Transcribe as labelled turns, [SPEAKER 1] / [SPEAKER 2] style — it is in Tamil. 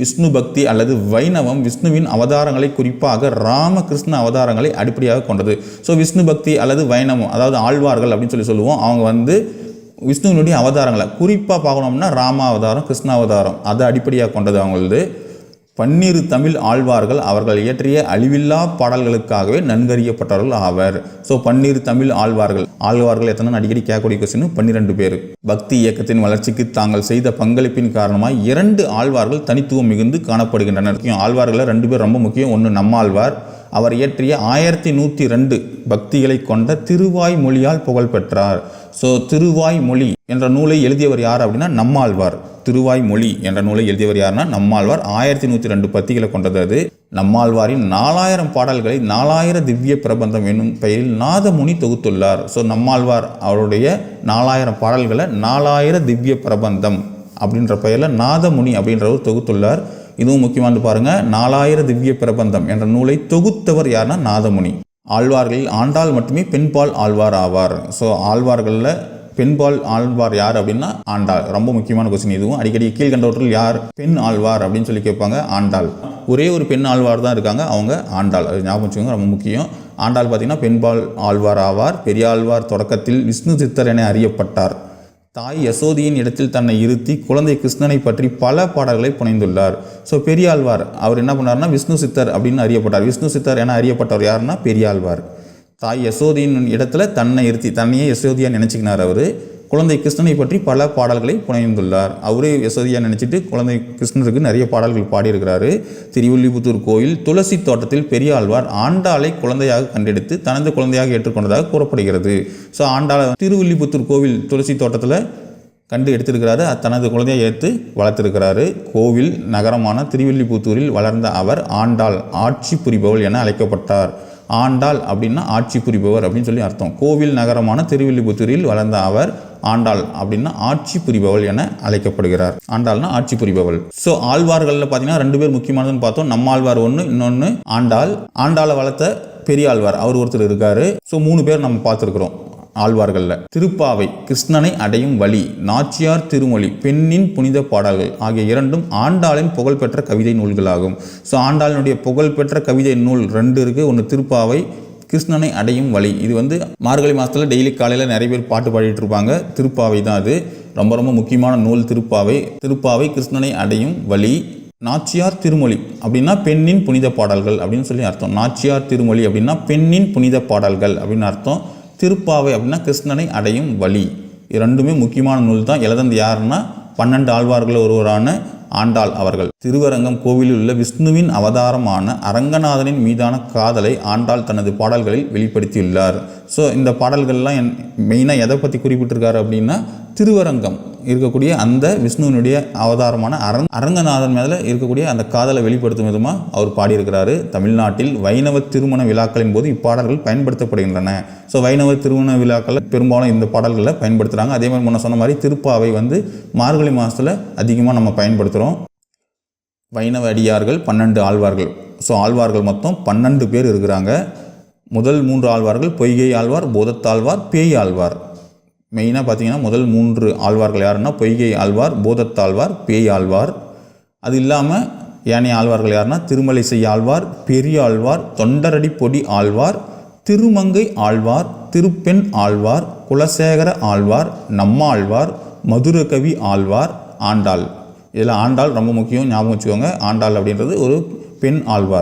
[SPEAKER 1] விஷ்ணு பக்தி அல்லது வைணவம் விஷ்ணுவின் அவதாரங்களை குறிப்பாக ராமகிருஷ்ண அவதாரங்களை அடிப்படையாக கொண்டது. ஸோ விஷ்ணு பக்தி அல்லது வைணவம் அதாவது ஆழ்வார்கள் அப்படின்னு சொல்லி சொல்லுவோம். அவங்க வந்து விஷ்ணுவினுடைய அவதாரங்களை குறிப்பாக பார்க்கணும்னா ராம அவதாரம் கிருஷ்ண அவதாரம் அதை அடிப்படையாக கொண்டது அவங்களது. பன்னிரு தமிழ் ஆழ்வார்கள் அவர்கள் இயற்றிய அழிவில்லா பாடல்களுக்காகவே நன்கறியப்பட்டவர்கள் ஆவர். ஸோ பன்னிரு தமிழ் ஆழ்வார்கள். ஆழ்வார்கள் எத்தனை அடிக்கடி கேட்கக்கூடிய கொஸ்டின் பன்னிரெண்டு பேர். பக்தி இயக்கத்தின் வளர்ச்சிக்கு தாங்கள் செய்த பங்களிப்பின் காரணமாக இரண்டு ஆழ்வார்கள் தனித்துவம் மிகுந்து காணப்படுகின்றனர். ஆழ்வார்களில் ரெண்டு பேர் ரொம்ப முக்கியம். ஒன்று நம்மாழ்வார் அவர் இயற்றிய ஆயிரத்தி நூற்றி ரெண்டு பக்திகளை கொண்ட திருவாய் மொழியால் புகழ் பெற்றார் ஸோ திருவாய் மொழி என்ற நூலை எழுதியவர் யார் அப்படின்னா நம்மாழ்வார். திருவாய் மொழி என்ற நூலை எழுதியவர் யாருன்னா நம்மாழ்வார். ஆயிரத்தி நூற்றி ரெண்டு பத்திகளை கொண்டது அது நம்மாழ்வாரின் நாலாயிரம் பாடல்களை நாலாயிர திவ்ய பிரபந்தம் என்னும் பெயரில் நாதமுனி தொகுத்துள்ளார். ஸோ நம்மாழ்வார் அவருடைய நாலாயிரம் பாடல்களை நாலாயிர திவ்ய பிரபந்தம் அப்படின்ற பெயரில் நாதமுனி அப்படின்றவர் தொகுத்துள்ளார். இதுவும் முக்கியமானது பாருங்கள் நாலாயிர திவ்ய பிரபந்தம் என்ற நூலை தொகுத்தவர் யாருன்னா நாதமுனி. ஆழ்வார்களில் ஆண்டாள் மட்டுமே பெண்பால் ஆழ்வார் ஆவார். ஸோ ஆழ்வார்களில் பெண்பால் ஆழ்வார் யார் அப்படின்னா ஆண்டாள். ரொம்ப முக்கியமான கொஸ்டின் இதுவும். அடிக்கடி கீழ்கண்டவற்றில் யார்? பெண் ஆழ்வார் அப்படின்னு சொல்லி கேட்பாங்க ஆண்டாள். ஒரே ஒரு பெண் ஆழ்வார் தான் இருக்காங்க அவங்க ஆண்டாள். அது ஞாபகம் வச்சுக்கோங்க ரொம்ப முக்கியம். ஆண்டாள் பார்த்தீங்கன்னா பெண்பால் ஆழ்வார் ஆவார். பெரியாழ்வார் தொடக்கத்தில் விஷ்ணு சித்தர் என அறியப்பட்டார். தாய் யசோதியின் இடத்தில் தன்னை இருத்தி குழந்தை கிருஷ்ணனை பற்றி பல பாடல்களை புனைந்துள்ளார். ஸோ பெரியாழ்வார் அவர் என்ன பண்ணார்னா விஷ்ணு சித்தர் அப்படின்னு அறியப்பட்டார். விஷ்ணு சித்தர் என அறியப்பட்டவர் யாருன்னா பெரியாழ்வார். தாய் யசோதியின் இடத்துல தன்னை இருத்தி தன்னையே யசோதியான்னு நினச்சிக்கினார் அவர். குழந்தை கிருஷ்ணனை பற்றி பல பாடல்களை புனைந்துள்ளார். அவரே யசோதியாக நினச்சிட்டு குழந்தை கிருஷ்ணருக்கு நிறைய பாடல்கள் பாடியிருக்கிறாரு. திருவில்லிபுத்தூர் கோயில் துளசி தோட்டத்தில் பெரியாழ்வார் ஆண்டாளை குழந்தையாக கண்டெடுத்து தனது குழந்தையாக ஏற்றுக்கொண்டதாக கூறப்படுகிறது. ஸோ ஆண்டாளை திருவில்லிபுத்தூர் கோவில் துளசி தோட்டத்தில் கண்டு எடுத்திருக்கிறாரு. தனது குழந்தையை ஏற்று வளர்த்திருக்கிறாரு. கோவில் நகரமான திருவில்லிபுத்தூரில் வளர்ந்த அவர் ஆண்டாள் ஆட்சி புரிபவள் என அழைக்கப்பட்டார். ஆண்டாள் அப்படின்னா ஆட்சி புரிபவர் அப்படின்னு சொல்லி அர்த்தம். கோவில் நகரமான திருவில்லிபுத்தூரில் வளர்ந்த அவர் ஆண்டாள் அப்படின்னா ஆட்சி புரிபவள் என அழைக்கப்படுகிறார். ஆண்டாள்னா ஆட்சி புரிபவள். ஸோ ஆழ்வார்களில் பார்த்தீங்கன்னா ரெண்டு பேர் முக்கியமானதுன்னு பார்த்தோம். நம்மாழ்வார் ஒன்று இன்னொன்று ஆண்டாள். ஆண்டாளை வளர்த்த பெரியாழ்வார் அவர் ஒருத்தர் இருக்காரு. ஸோ மூணு பேர் நம்ம பார்த்துருக்குறோம் ஆழ்வார்களில். திருப்பாவை கிருஷ்ணனை அடையும் வழி நாச்சியார் திருமொழி பெண்ணின் புனித பாடல்கள் ஆகிய இரண்டும் ஆண்டாளின் புகழ்பெற்ற கவிதை நூல்களாகும். ஸோ ஆண்டாளினுடைய புகழ்பெற்ற கவிதை நூல் ரெண்டு இருக்குது ஒன்று திருப்பாவை கிருஷ்ணனை அடையும் வழி. இது வந்து மார்கழி மாதத்தில் டெய்லி காலையில் நிறைய பேர் பாட்டு பாடிட்டு இருப்பாங்க திருப்பாவை தான் அது. ரொம்ப ரொம்ப முக்கியமான நூல் திருப்பாவை. திருப்பாவை கிருஷ்ணனை அடையும் வழி. நாச்சியார் திருமொழி அப்படின்னா பெண்ணின் புனித பாடல்கள் அப்படின்னு சொல்லி அர்த்தம். நாச்சியார் திருமொழி அப்படின்னா பெண்ணின் புனித பாடல்கள் அப்படின்னு அர்த்தம். திருப்பாவை அப்படின்னா கிருஷ்ணனை அடையும் வழி. இது ரெண்டுமே முக்கியமான நூல் தான். எழுதந்து யாருன்னா பன்னெண்டு ஆழ்வார்கள் ஒருவரான ஆண்டாள் அவர்கள். திருவரங்கம் கோவிலில் உள்ள விஷ்ணுவின் அவதாரமான அரங்கநாதனின் மீதான காதலை ஆண்டாள் தனது பாடல்களில் வெளிப்படுத்தியுள்ளார். ஸோ இந்த பாடல்கள்லாம் என் மெயினாக எதை பற்றி குறிப்பிட்டிருக்காரு அப்படின்னா திருவரங்கம். இருக்கக்கூடிய அந்த விஷ்ணுவினுடைய அவதாரமான அரங் அரங்கநாதன் மேலே இருக்கக்கூடிய அந்த காதலை வெளிப்படுத்தும் விதமாக அவர் பாடியிருக்கிறாரு. தமிழ்நாட்டில் வைணவ திருமண விழாக்களின் போது இப்பாடல்கள் பயன்படுத்தப்படுகின்றன. ஸோ வைணவ திருமண விழாக்களில் பெரும்பாலும் இந்த பாடல்களை பயன்படுத்துகிறாங்க அதே மாதிரி முன்ன சொன்ன மாதிரி திருப்பாவை வந்து மார்கழி மாதத்தில் அதிகமாக நம்ம பயன்படுத்துகிறோம் வைணவ அடியார்கள் பன்னெண்டு ஆழ்வார்கள். ஸோ ஆழ்வார்கள் மொத்தம் பன்னெண்டு பேர் இருக்கிறாங்க. முதல் மூன்று ஆழ்வார்கள் பொய்கை ஆழ்வார் பூதத்தாழ்வார் பேய் ஆழ்வார். மெயினாக பார்த்தீங்கன்னா முதல் மூன்று ஆழ்வார்கள் யாருன்னா பொய்கை ஆழ்வார் போதத்தாழ்வார் பேய் ஆழ்வார். அது இல்லாமல் ஏனைய ஆழ்வார்கள் யாருன்னா திருமலைசை ஆழ்வார் பெரிய ஆழ்வார் தொண்டரடி பொடி ஆழ்வார் திருமங்கை ஆழ்வார் திருப்பெண் ஆழ்வார் குலசேகர ஆழ்வார் நம்மாழ்வார் மதுரகவி ஆழ்வார் ஆண்டாள். இதில் ஆண்டாள் ரொம்ப முக்கியம் ஞாபகம் வச்சுக்கோங்க. ஆண்டாள் அப்படின்றது ஒரு பெண் ஆழ்வார்.